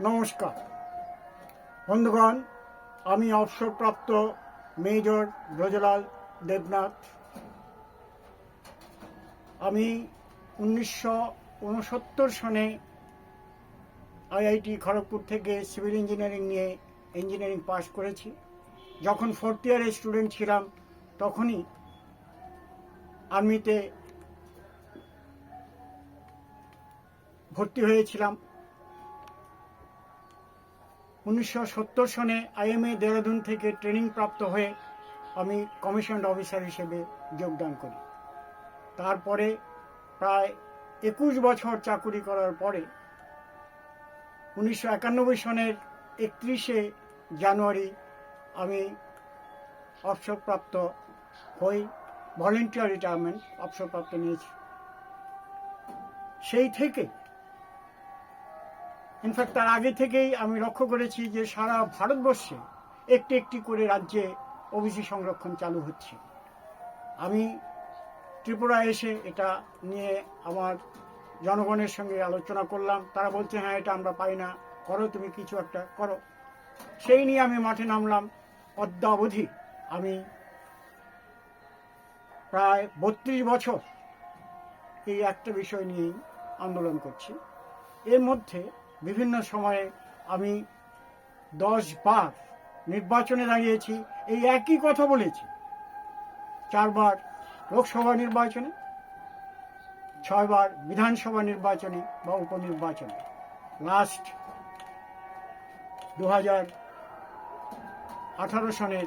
নমস্কার। বন্ধুগণ, আমি অবসরপ্রাপ্ত মেজর ব্রজলাল দেবনাথ। আমি উনিশশো উনসত্তর সনে আইআইটি খড়গপুর থেকে সিভিল ইঞ্জিনিয়ারিং নিয়ে ইঞ্জিনিয়ারিং পাশ করেছি। যখন ফোর্থ ইয়ারের স্টুডেন্ট ছিলাম, তখনই আর্মিতে ভর্তি হয়েছিলাম। উনিশশো সত্তর সনে আইএমএ দেহরাদুন থেকে ট্রেনিং প্রাপ্ত হয়ে আমি কমিশন অফিসার হিসেবে যোগদান করি। তারপরে প্রায় একুশ বছর চাকুরি করার পরে উনিশশো একানব্বই সনের একত্রিশে জানুয়ারি আমি অবসরপ্রাপ্ত হই ভলেন্টিয়ার রিটায়ারমেন্ট অবসরপ্রাপ্ত নিয়েছি। সেই থেকে ইনফ্যাক্ট তার আগে থেকেই আমি লক্ষ্য করেছি যে সারা ভারতবর্ষে একটি একটি করে রাজ্যে ওবিসি সংরক্ষণ চালু হচ্ছে। আমি ত্রিপুরা এসে এটা নিয়ে আমার জনগণের সঙ্গে আলোচনা করলাম। তারা বলছে হ্যাঁ এটা আমরা পাই না। করো, তুমি কিছু একটা করো। সেই নিয়ে আমি মাঠে নামলাম। অদ্যাবধি আমি প্রায় বত্রিশ বছর এই একটা বিষয় নিয়েই আন্দোলন করছি। এর মধ্যে বিভিন্ন সময়ে আমি দশ বার নির্বাচনে দাঁড়িয়েছি, এই একই কথা বলেছি। চারবার লোকসভা নির্বাচনে, ছয়বার বিধানসভা নির্বাচনে বা উপনির্বাচনে। লাস্ট দু হাজার আঠারো সনের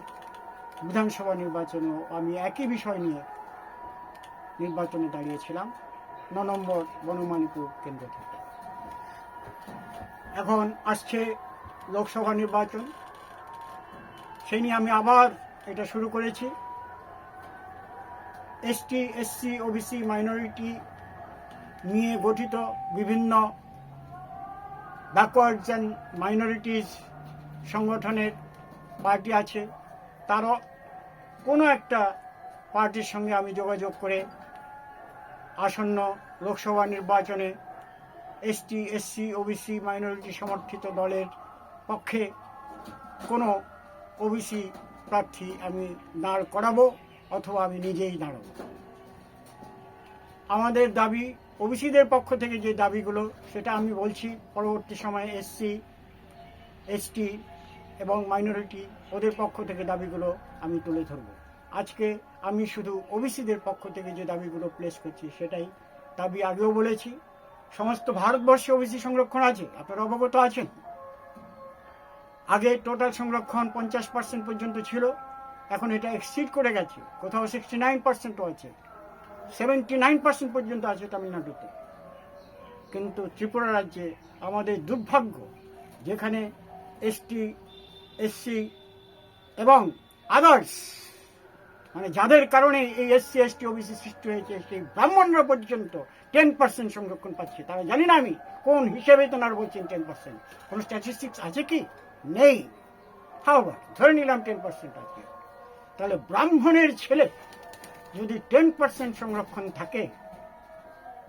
বিধানসভা নির্বাচনেও আমি একই বিষয় নিয়ে নির্বাচনে দাঁড়িয়েছিলাম। ন নম্বর বনমালীপুর কেন্দ্র থেকে। এখন আসছে লোকসভা নির্বাচন। সেই নিয়ে আমি আবার এটা শুরু করেছি। এসটি এসসি ওবিসি মাইনরিটি নিয়ে গঠিত বিভিন্ন ব্যাকওয়ার্ডস অ্যান্ড মাইনরিটিস সংগঠনের পার্টি আছে। তারও কোনো একটা পার্টির সঙ্গে আমি যোগাযোগ করে আসন্ন লোকসভা নির্বাচনে এসটি, এসসি, ওবিসি, মাইনরিটি সমর্থিত দলের পক্ষে কোনো ওবিসি প্রার্থী আমি দাঁড় করাবো অথবা আমি নিজেই দাঁড়াবো। আমাদের দাবি, ওবিসিদের পক্ষ থেকে যে দাবিগুলো, সেটা আমি বলছি, পরবর্তী সময়ে এসসি, এসটি এবং মাইনরিটি ওদের পক্ষ থেকে দাবিগুলো আমি তুলে ধরবো। আজকে আমি শুধু ওবিসিদের পক্ষ থেকে যে দাবিগুলো প্লেস করছি, সেটাই দাবি আগেও বলেছি। সমস্ত ভারতবর্ষে ওবিসি সংরক্ষণ আছে, আপনারা অবগত আছেন? আগে টোটাল সংরক্ষণ পঞ্চাশ পার্সেন্ট পর্যন্ত ছিল, এখন এটা এক্সিড করে গেছে, কোথাও সিক্সটি নাইন পার্সেন্টও আছে সেভেন্টি নাইন পার্সেন্ট পর্যন্ত আছে তামিলনাড়ুতে। কিন্তু ত্রিপুরা রাজ্যে আমাদের দুর্ভাগ্য, যেখানে এসটি এসসি এবং আদার্স মানে যাদের কারণে এই এসসি এসটি ওবিসি সৃষ্টি হয়েছে, সেই ব্রাহ্মণরা পর্যন্ত টেন পার্সেন্ট সংরক্ষণ পাচ্ছে। তারা জানি না আমি কোন হিসেবে তোনারা বলছেন টেন পার্সেন্ট কোনো স্ট্যাটিস্টিক্স আছে কি? নেই। হাওবার ধরে নিলাম টেন পার্সেন্ট আছে। তাহলে ব্রাহ্মণের ছেলে যদি টেন পার্সেন্ট সংরক্ষণ থাকে,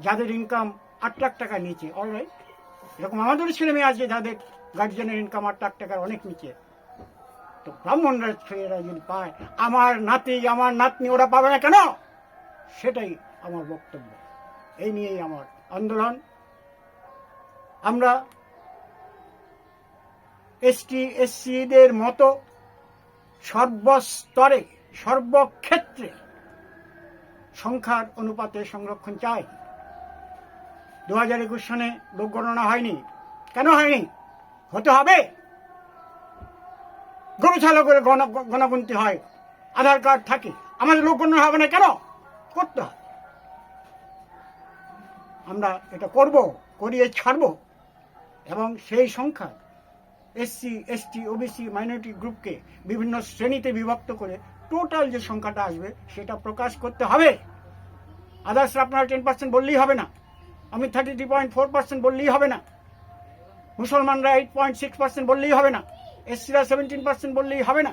যাদের ইনকাম আট লাখ টাকা নিচে অলরাইট এরকম আমাদেরও ছেলে মেয়ে আছে, যাদের গার্জিয়ানের ইনকাম আট লাখ টাকার অনেক নিচে। তো ব্রাহ্মণরা, ছেলেরা যদি পায়, আমার নাতি, আমার নাতনি ওরা পাবে না কেন? সেটাই আমার বক্তব্য। এই নিয়েই আমার আন্দোলন। আমরা এসটি, এসসিদের মতো সর্বস্তরে, সর্বক্ষেত্রে সংখ্যার অনুপাতে সংরক্ষণ চাই। দু হাজার একুশ সনে লোক গণনা হয়নি। কেন হয়নি? হতে হবে। গরু করে গণ- হয়। আধার কার্ড থাকে। আমাদের লোক গণনা হবে না কেন? করতে হবে। আমরা এটা করব, করিয়ে ছাড়ব। এবং সেই সংখ্যা এসসি এসটি ওবিসি মাইনরিটি গ্রুপকে বিভিন্ন শ্রেণীতে বিভক্ত করে টোটাল যে সংখ্যাটা আসবে, সেটা প্রকাশ করতে হবে। আদার্স আপনারা টেন পার্সেন্ট বললেই হবে না। আমি thirty three point four percent বললেই হবে না। মুসলমানরা এইট পয়েন্ট সিক্স পার্সেন্ট বললেই হবে না। এসসিরা সেভেন্টিন পার্সেন্ট বললেই হবে না।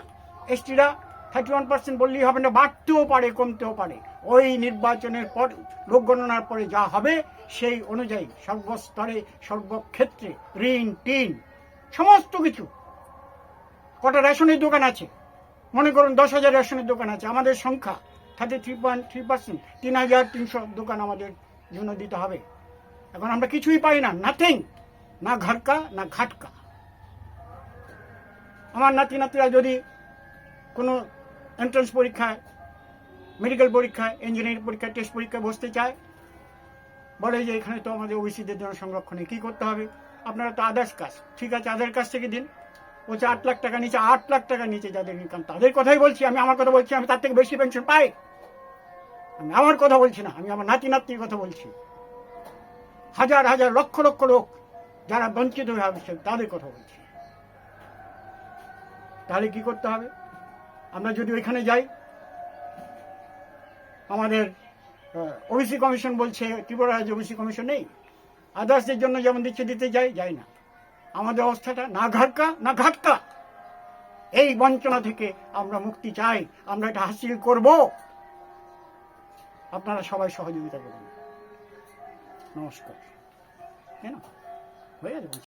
এসটিরা থার্টি ওয়ান পার্সেন্ট বললেই হবে না, বাড়তেও পারে, কমতেও পারে। ওই নির্বাচনের পর, লোক গণনার পরে যা হবে, সেই অনুযায়ী সর্বস্তরে, সর্বক্ষেত্রে, ঋণ, টিন, সমস্ত কিছু। কটা রেশনের দোকান আছে? মনে করুন, দশ হাজার রেশনের দোকান আছে। আমাদের সংখ্যা, thirty three point, three percent, তিন হাজার তিনশো দোকান আমাদের জন্য দিতে হবে। এখন আমরা কিছুই পাই না নাথিং না ঘাটকা না ঘাটকা। আমার নাতি নাতিরা যদি কোনো এন্ট্রান্স পরীক্ষায় মেডিকেল পরীক্ষায় ইঞ্জিনিয়ারিং পরীক্ষায় টেস্ট পরীক্ষায় বসতে চায়। বলে যে এখানে তো আমাদের ওবিসিদের জন্য সংরক্ষণে কী করতে হবে? আপনারা তো আদার্স কাজ। ঠিক আছে আদার কাছ থেকে দিন। বলছে আট লাখ টাকা নিচে, আট লাখ টাকা নিচে যাদের ইনকাম তাদের কথাই বলছি। আমি আমার কথা বলছি, আমি তার থেকে বেশি পেনশন পাই। আমি আমার কথা বলছি না, আমি আমার নাতি নাতির কথা বলছি। হাজার হাজার, লক্ষ লক্ষ লোক যারা বঞ্চিত হয়ে হবে তাদের কথা বলছি। তাহলে কি করতে হবে? আমরা যদি ওইখানে যাই, আমাদের ওবিসি কমিশন বলছে, ত্রিপুরা রাজ্য ওবিসি কমিশন নেই। আদার্সদের জন্য যেমন দিচ্ছে, দিতে যাই যাই না। আমাদের অবস্থাটা না ঘাটকা না ঘাটকা। এই বঞ্চনা থেকে আমরা মুক্তি চাই। আমরা এটা হাসিল করব। আপনারা সবাই সহযোগিতা করুন। নমস্কার। কেন হয়ে যাবে